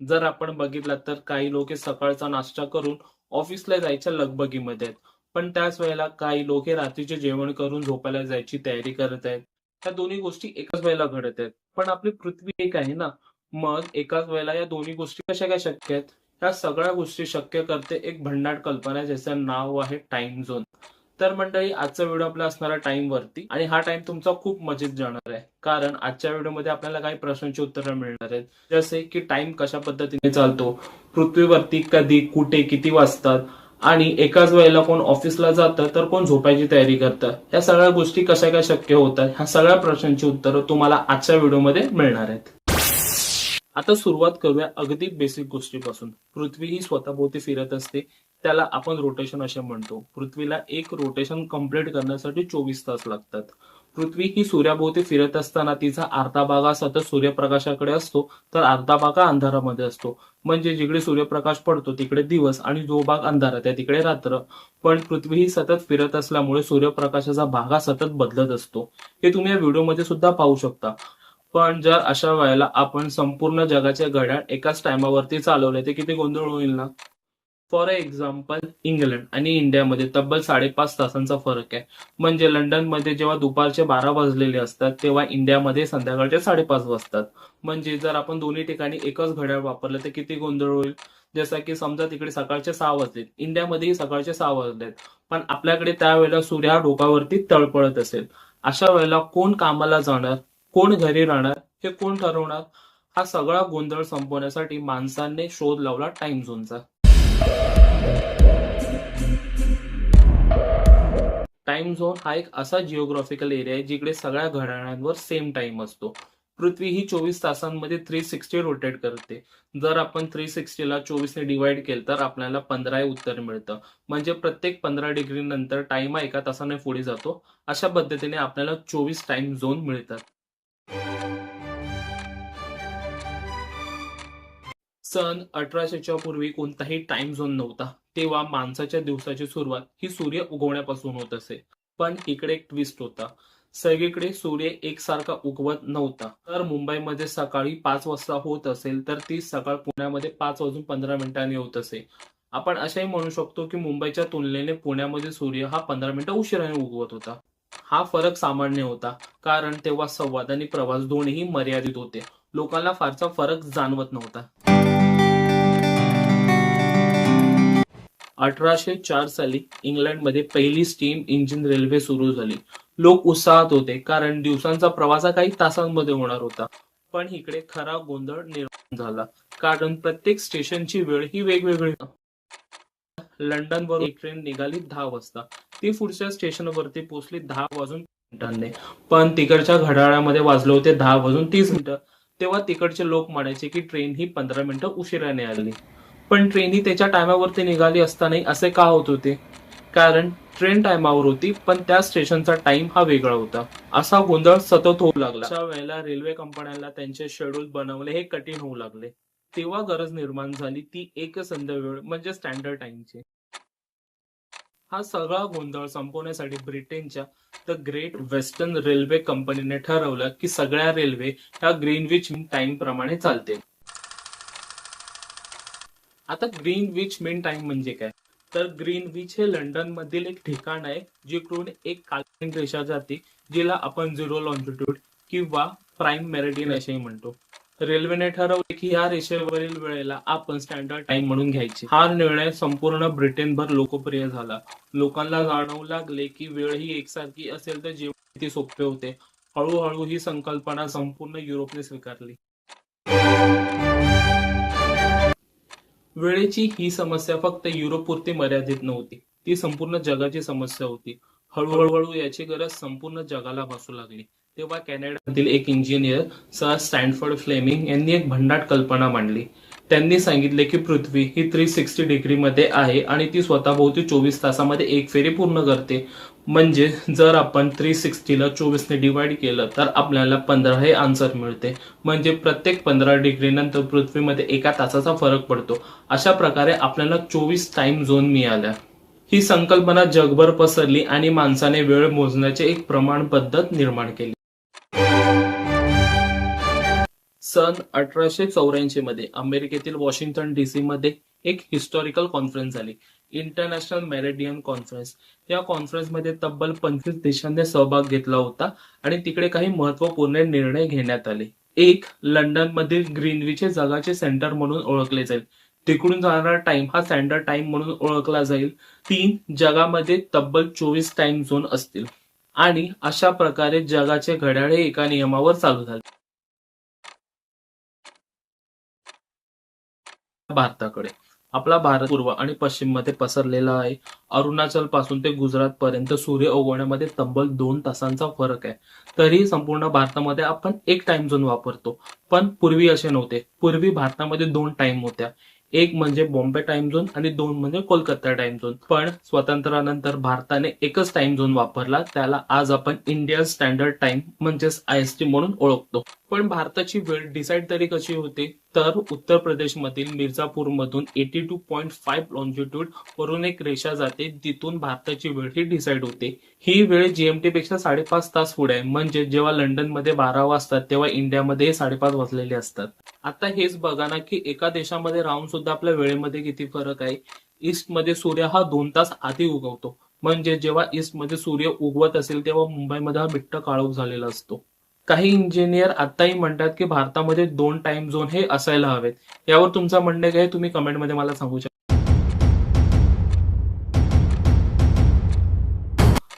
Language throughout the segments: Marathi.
जर आपण बघितलं तर काही लोक हे सकाळचा नाश्ता करून ऑफिसला जायच्या लगबगीमध्ये आहेत. पण त्याच वेळेला काही लोक हे रात्रीचे जेवण करून झोपायला जायची तयारी करत आहेत. त्या दोन्ही गोष्टी एकाच वेळेला घडत आहेत. पण आपली पृथ्वी एक आहे ना. मग एकाच वेळेला या दोन्ही गोष्टी कशा काय शक्य आहेत? ह्या सगळ्या गोष्टी शक्य करते एक भन्नाट कल्पना ज्याचं नाव आहे टाइम झोन तर मंडळी आजचा व्हिडिओ आपला असणारा टाइम वरती आणि हा टाइम तुमचा खूप मजेत जाणार आहे. कारण आजच्या व्हिडिओमध्ये आपल्याला काही प्रश्नांची उत्तरं मिळणार आहेत. जसे की टाइम कशा पद्धतीने चालतो पृथ्वीवरती कधी कुठे किती वाजतात आणि एकाच वेळेला कोण ऑफिसला जातं तर कोण झोपायची तयारी करतं? या सगळ्या गोष्टी कशा काय शक्य होतात? ह्या सगळ्या प्रश्नांची उत्तरं तुम्हाला आजच्या व्हिडिओमध्ये मिळणार आहेत. आता सुरुवात करूया अगदी बेसिक गोष्टीपासून. पृथ्वी ही स्वतःभोवती फिरत असते. त्याला आपण रोटेशन असे म्हणतो. पृथ्वीला एक रोटेशन कंप्लीट करण्यासाठी चोवीस तास लागतात. पृथ्वी ही सूर्याभोवती फिरत असताना तिचा अर्धा भाग सतत सूर्यप्रकाशाकडे असतो तर अर्धा भाग अंधारामध्ये असतो. म्हणजे जिकडे सूर्यप्रकाश पडतो तिकडे दिवस आणि जो भाग अंधारात आहे तिकडे रात्र. पण पृथ्वी ही सतत फिरत असल्यामुळे सूर्यप्रकाशाचा भाग हा सतत बदलत असतो. हे तुम्ही या व्हिडिओमध्ये सुद्धा पाहू शकता. पण जर अशा वेळेला आपण संपूर्ण जगाचे घड्याळ एकाच टायमावरती चालवले ते किती गोंधळ होईल ना? फॉर एक्झाम्पल इंग्लंड आणि इंडियामध्ये तब्बल साडेपाच तासांचा फरक आहे. म्हणजे लंडनमध्ये जेव्हा दुपारचे बारा वाजलेले असतात तेव्हा इंडियामध्ये संध्याकाळचे साडेपाच वाजतात. म्हणजे जर आपण दोन्ही ठिकाणी एकच घड्याळ वापरलं तर किती गोंधळ होईल? जसं की समजा तिकडे सकाळचे सहा वाजलेत इंडियामध्येही सकाळचे सहा वाजलेत. पण आपल्याकडे त्यावेळेला सूर्य हा डोकावरती तळपळत असेल. अशा वेळेला कोण कामाला जाणार कोण घरी राहणार हे कोण ठरवणार? हा सगळा गोंधळ संपवण्यासाठी माणसांनी शोध लावला टाइम झोनचा टाइम झोन हा एक असा जिओग्राफिकल एरिया आहे जिकडे सगळ्या घड्याळांवर सेम टाइम असतो. पृथ्वी ही चोवीस तासांमध्ये थ्री सिक्स्टी रोटेट करते. जर आपण थ्री सिक्स्टीला चोवीसने डिवाइड केलं तर आपल्याला पंधरा हे उत्तर मिळतं. म्हणजे प्रत्येक पंधरा डिग्री नंतर टाइम हा एका तासाने पुढे जातो. अशा पद्धतीने आपल्याला चोवीस टाइम झोन मिळतात. सन अठराशेच्या पूर्वी कोणताही टाइम झोन नव्हता तेव्हा माणसाच्या दिवसाची सुरुवात ही सूर्य उगवण्यापासून होत असे. पण इकडे एक ट्विस्ट होता. सगळीकडे सूर्य एकसारखा उगवत नव्हता. तर मुंबईमध्ये सकाळी पाच वाजता होत असेल तर ती सकाळ पुण्यामध्ये पाच वाजून पंधरा मिनिटांनी होत असे. आपण असेही म्हणू शकतो की मुंबईच्या तुलनेने पुण्यामध्ये सूर्य हा पंधरा मिनिटं उशिराने उगवत होता. हा फरक सामान्य होता कारण तेव्हा संवाद आणि प्रवास दोन्ही मर्यादित होते. लोकांना फारसा फरक जाणवत नव्हता. अठराशे चार साली इंग्लंडमध्ये पहिली स्टीम इंजिन रेल्वे सुरू झाली. लोक उत्साहात होते कारण दिवसांचा प्रवास काही तासांमध्ये होणार होता. पण इकडे खरा गोंधळ निर्माण झाला कारण प्रत्येक स्टेशनची वेळ ही वेगवेगळी लंडन वरून एक ट्रेन निघाली दहा वाजता. ती पुढच्या स्टेशनवरती पोहोचली दहा वाजून मिनिटांनी. पण तिकडच्या घड्याळामध्ये वाजले होते दहा वाजून तीस मिनिटं. तेव्हा तिकडचे लोक म्हणायचे की ट्रेन ही पंधरा मिनिटं उशिराने आली. पण ट्रेन ही त्याच्या टायमावरती निघाली असतानाही असे का होत होते? कारण ट्रेन टायमावर होती पण त्या स्टेशनचा टाइम हा वेगळा होता. असा गोंधळ सतत होऊ लागला. अशा वेळेला रेल्वे कंपन्यांना त्यांचे शेड्यूल बनवले हे कठीण होऊ लागले. तेव्हा गरज निर्माण झाली ती एक संध्या वेळ म्हणजे स्टँडर्ड टाइमची. हा सगळा गोंधळ संपवण्यासाठी ब्रिटनच्या द ग्रेट वेस्टर्न रेल्वे कंपनीने ठरवलं की सगळ्या रेल्वे ह्या ग्रीनविच टाइम प्रमाणे चालते आता ग्रीनविच मेन टाइम म्हणजे काय? तर ग्रीनविच हे लंडन मधील एक ठिकाण आहे जिकडून एक काल्पनिक रेषा जाते जिला आपण झिरो लॉन्टिट्यूड किंवा प्राईम मेरिडियन असेही म्हणतो. रेल्वेने ठरवले की ह्या रेषेवरील वेळेला आपण स्टँडर्ड टाइम म्हणून घ्यायची. हा निर्णय संपूर्ण ब्रिटनभर लोकप्रिय झाला. लोकांना जाणवू लागले की वेळ ही एकसारखी असेल तर जीवन किती सोपे होते. हळूहळू ही संकल्पना संपूर्ण युरोपने स्वीकारली. वेळेची ही समस्या फक्त युरोपपुरती मर्यादित नव्हती. ती संपूर्ण जगाची समस्या होती. हळूहळू याची गरज संपूर्ण जगाला भासू लागली. तेव्हा कॅनडातील एक इंजिनियर सर स्टॅनफर्ड फ्लेमिंग यांनी एक भन्नाट कल्पना मांडली. त्यांनी सांगितले की पृथ्वी ही थ्री सिक्स्टी डिग्रीमध्ये आहे आणि ती स्वतःभोवती चोवीस तासामध्ये एक फेरी पूर्ण करते. म्हणजे जर आपण थ्री सिक्स्टीला चोवीसने डिवाइड केलं तर आपल्याला पंधरा हे आन्सर मिळते. म्हणजे प्रत्येक पंधरा डिग्री नंतर पृथ्वीमध्ये एका तासाचा फरक पडतो. अशा प्रकारे आपल्याला चोवीस टाइम झोन मिळाल्या. ही संकल्पना जगभर पसरली आणि माणसाने वेळ मोजण्याचे एक प्रमाण पद्धत निर्माण केली. सन अठराशे चौऱ्याऐंशी मध्ये अमेरिकेतील वॉशिंग्टन डीसी मध्ये एक हिस्टॉरिकल कॉन्फरन्स झाली. इंटरनॅशनल मेरेडियन कॉन्फरन्स या कॉन्फरन्समध्ये तब्बल पंचवीस देशांनी सहभाग घेतला होता आणि तिकडे काही महत्त्वपूर्ण निर्णय घेण्यात आले. एक लंडन मधील ग्रीनविचे जगाचे सेंटर म्हणून ओळखले जाईल. तिकडून जाणारा टाइम हा स्टँडर्ड टाइम म्हणून ओळखला जाईल. तीन जगामध्ये तब्बल चोवीस टाइम झोन असतील. आणि अशा प्रकारे जगाचे घड्याळे एका नियमावर चालू झाले. भारताकडे. आपला भारत पूर्व आणि पश्चिममध्ये पसरलेला आहे. अरुणाचलपासून ते गुजरात पर्यंत सूर्य उगवण्यामध्ये तब्बल दोन तासांचा फरक आहे. तरी संपूर्ण भारतामध्ये आपण एक टाइम झोन वापरतो. पण पूर्वी असे नव्हते. पूर्वी भारतामध्ये दोन टाइम होत्या. एक म्हणजे बॉम्बे टाइम झोन आणि दोन म्हणजे कोलकाता टाइम झोन पण स्वातंत्र्यानंतर भारताने एकच टाइम झोन वापरला. त्याला आज आपण इंडियन स्टँडर्ड टाइम म्हणजेच आय एस टी म्हणून ओळखतो. पण भारताची वेळ डिसाईड तरी कशी होते? तर उत्तर प्रदेशमधील मिर्झापूर मधून eighty two point five longitude वरून एक रेषा जाते. तिथून भारताची वेळ ही डिसाईड होते. ही वेळ जीएमटी पेक्षा साडेपाच तास पुढे आहे. म्हणजे जेव्हा लंडनमध्ये बारा वाजतात तेव्हा इंडियामध्ये साडेपाच वाजलेले असतात. आता हेच बघा ना की एका देशामध्ये राहून सुद्धा आपल्या वेळेमध्ये किती फरक आहे? ईस्टमध्ये सूर्य हा दोन तास आधी उगवतो. म्हणजे जेव्हा ईस्टमध्ये सूर्य उगवत असेल तेव्हा मुंबईमध्ये हा बिट्ट काळोख झालेला असतो. काही इंजिनियर आताही म्हणतात की भारतामध्ये दोन टाइम झोन हे असायला हवेत. यावर तुमचं म्हणणं काय तुम्ही कमेंटमध्ये मला सांगू शकता.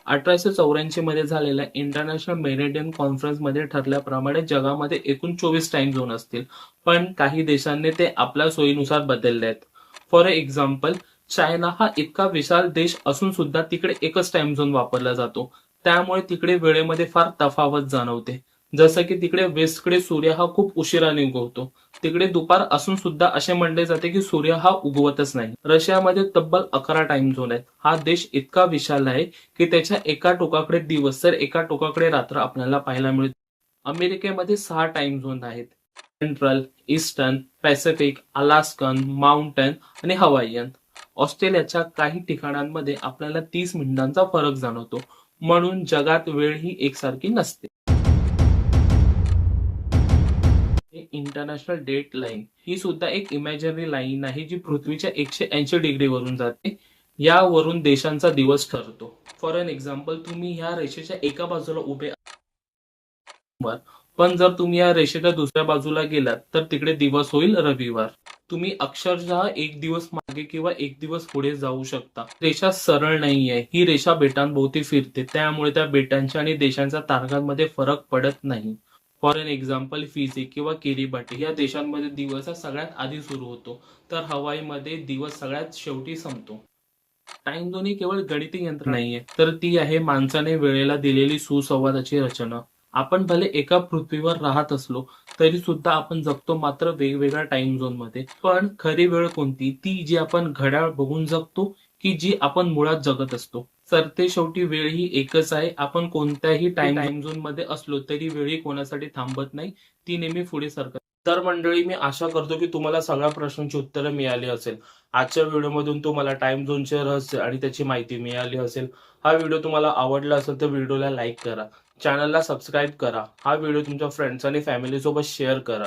अठराशे चौऱ्याऐंशी मध्ये झालेल्या इंटरनॅशनल मेरिडियन कॉन्फरन्समध्ये ठरल्याप्रमाणे जगामध्ये एकूण चोवीस टाइम झोन असतील. पण काही देशांनी ते आपल्या सोयीनुसार बदलले आहेत. फॉर एक्झाम्पल चायना हा इतका विशाल देश असून सुद्धा तिकडे एकच टाइम झोन वापरला जातो. त्यामुळे तिकडे वेळेमध्ये फार तफावत जाणवते. जसं की तिकडे वेस्टकडे सूर्य हा खूप उशिराने उगवतो तिकडे दुपार असून सुद्धा असे म्हणले जाते की सूर्य हा उगवतच नाही. रशियामध्ये तब्बल अकरा टाइम झोन आहेत. हा देश इतका विशाल आहे की त्याच्या एका टोकाकडे दिवस तर एका टोकाकडे रात्र आपल्याला पाहायला मिळते. अमेरिकेमध्ये सहा टाइम झोन आहेत. Central eastern Pacific Alaskan mountain आणि हवाईयन ऑस्ट्रेलियाच्या काही ठिकाणांमध्ये आपल्याला तीस मिनिटांचा फरक जाणवतो. म्हणून जगात वेळ ही एकसारखी नसते. इंटरनॅशनल डेट लाईन ही सुद्धा एक इमॅजिनरी लाईन आहे जी पृथ्वीच्या एकशे ऐंशी डिग्रीवरून जाते. यावरून देशांचा दिवस ठरतो. फॉर एन एक्झाम्पल तुम्ही ह्या रेषेच्या एका बाजूला उभे पण जर तुम्ही या रेषेच्या दुसऱ्या बाजूला गेलात तर तिकडे दिवस होईल रविवार. तुम्ही अक्षरशः एक दिवस मागे किंवा एक दिवस पुढे जाऊ शकता. रेषा सरळ नाहीये. ही रेषा बेटांभोवती फिरते. त्यामुळे त्या बेटांच्या आणि देशांच्या तारखांमध्ये फरक पडत नाही. फॉर एन एक्झाम्पल फिजी किंवा किरीबाटी या देशांमध्ये दिवस हा सगळ्यात आधी सुरू होतो. तर हवाईमध्ये दिवस सगळ्यात शेवटी संपतो. टाइम झोन ही केवळ गणिती यंत्र नाहीये. तर ती आहे माणसाने वेळेला दिलेली सुसंवादाची रचना. आपण भले एका पृथ्वीवर राहत असलो तरी सुद्धा आपण जगतो मात्र वेगवेगळ्या टाइम झोनमध्ये. पण खरी वेळ कोणती? ती जी आपण घड्याळ बघून जगतो की जी आपण मुळात जगत असतो. तर ते शेवटी वेळ ही एकच आहे. आपण कोणत्याही टाइम टाइम झोनमध्ये असलो तरी वेळ ही कोणासाठी थांबत नाही. ती नेहमी पुढे सरकत तर मंडळी मी आशा करतो की तुम्हाला सगळ्या प्रश्नांची उत्तरं मिळाली असेल. आजच्या व्हिडिओमधून तुम्हाला टाइम झोनचे रहस्य आणि त्याची माहिती मिळाली असेल. हा व्हिडिओ तुम्हाला आवडला असेल तर व्हिडिओला लाईक करा. चॅनलला सबस्क्राईब करा. हा व्हिडिओ तुमच्या फ्रेंड्स आणि फॅमिली सोबत शेअर करा.